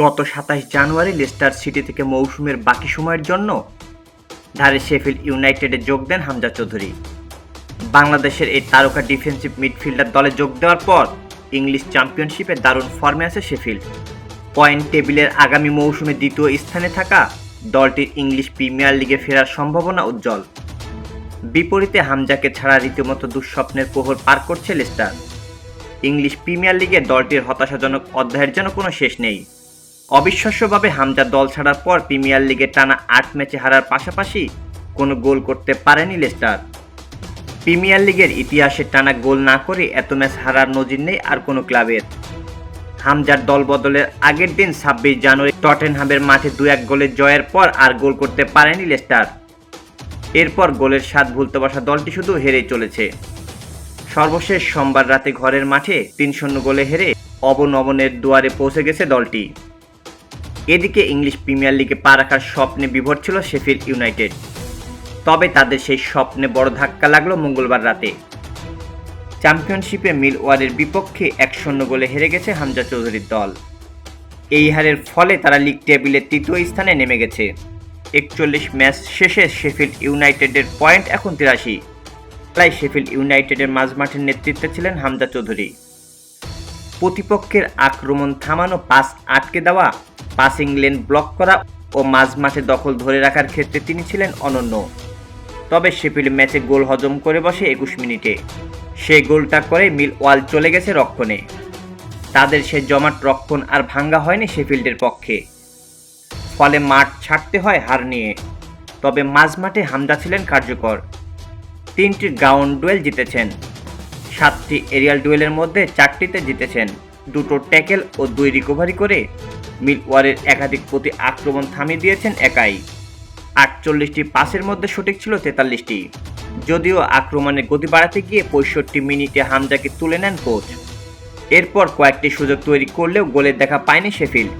গত সাতাশ জানুয়ারি Leicester city থেকে মৌসুমের বাকি সময়ের জন্য ধারে শেফিল্ড ইউনাইটেডে যোগ দেন হামজা চৌধুরী। বাংলাদেশের এই তারকা ডিফেন্সিভ মিডফিল্ডার দলে যোগ দেওয়ার পর ইংলিশ চ্যাম্পিয়নশিপে দারুণ ফর্মে আছে শেফিল্ড। পয়েন্ট টেবিলের আগামী মৌসুমে দ্বিতীয় স্থানে থাকা দলটির ইংলিশ প্রিমিয়ার লিগে ফেরার সম্ভাবনা উজ্জ্বল। বিপরীতে হামজাকে ছাড়া রীতিমতো দুঃস্বপ্নের প্রহর পার করছে লেস্টার। ইংলিশ প্রিমিয়ার লিগে দলটির হতাশাজনক অধ্যায়ের যেন কোনো শেষ নেই। অবিশ্বাস্যভাবে হামজা দল ছাড়ার পর প্রিমিয়ার লিগে টানা আট ম্যাচে হারার পাশাপাশি কোনো গোল করতে পারেনি লেস্টার। প্রিমিয়ার লিগের ইতিহাসে টানা গোল না করে এত ম্যাচ হারার নজির নেই আর কোনো ক্লাবের। হামজার দল বদলের আগের দিন ছাব্বিশ জানুয়ারি টটেনহামের মাঠে দু এক গোলের জয়ের পর আর গোল করতে পারেনি লেস্টার। এরপর গোলের স্বাদ ভুলতে বসা দলটি শুধু হেরেই চলেছে। সর্বশেষ সোমবার রাতে ঘরের মাঠে তিন শূন্য গোলে হেরে অবনমনের দুয়ারে পৌঁছে গেছে দলটি। এদিকে ইংলিশ প্রিমিয়ার লিগে পা রাখার স্বপ্নে বিভোর ছিল শেফিল্ড ইউনাইটেড। তবে তাদের সেই স্বপ্নে বড় ধাক্কা লাগল মঙ্গলবার রাতে। চ্যাম্পিয়নশিপে মিল ওয়ারের বিপক্ষে এক শূন্য গোলে হেরে গেছে হামজা চৌধুরীর দল। এই হারের ফলে তারা লিগ টেবিলের তৃতীয় স্থানে নেমে গেছে। একচল্লিশ ম্যাচ শেষে শেফিল্ড ইউনাইটেডের পয়েন্ট এখন তিরাশি। তাই শেফিল্ড ইউনাইটেডের মাঝমাঠের নেতৃত্বে ছিলেন হামজা চৌধুরী। প্রতিপক্ষের আক্রমণ থামানো পাস আটকে দেওয়া পাসিং লেন ব্লক করা ও মাঝমাঠে দখল ধরে রাখার ক্ষেত্রে তিনি ছিলেন অনন্য। তবে শেফিল্ড ম্যাচে গোল হজম করে বসে একুশ মিনিটে। সে গোলটা করে মিল ওয়াল চলে গেছে রক্ষণে। তাদের সে জমাট রক্ষণ আর ভাঙ্গা হয়নি শেফিল্ডের পক্ষে। ফলে মাঠ ছাড়তে হয় হার নিয়ে। তবে মাঝমাঠে হামজা ছিলেন কার্যকর। তিনটি গ্রাউন্ড ডুয়েল জিতেছেন। সাতটি এরিয়াল ডুয়েলের মধ্যে চারটিতে জিতেছেন। দুটো ট্যাকেল ও দুই রিকভারি করে মিল ওয়ারের একাধিক প্রতি আক্রমণ থামিয়ে দিয়েছেন একাই। আটচল্লিশটি পাসের মধ্যে সঠিক ছিল তেতাল্লিশটি। যদিও আক্রমণের গতি বাড়াতে গিয়ে পঁয়ষট্টি মিনিটে হামজাকে তুলে নেন কোচ। এরপর কয়েকটি সুযোগ তৈরি করলেও গোলের দেখা পায়নি শেফিল্ড।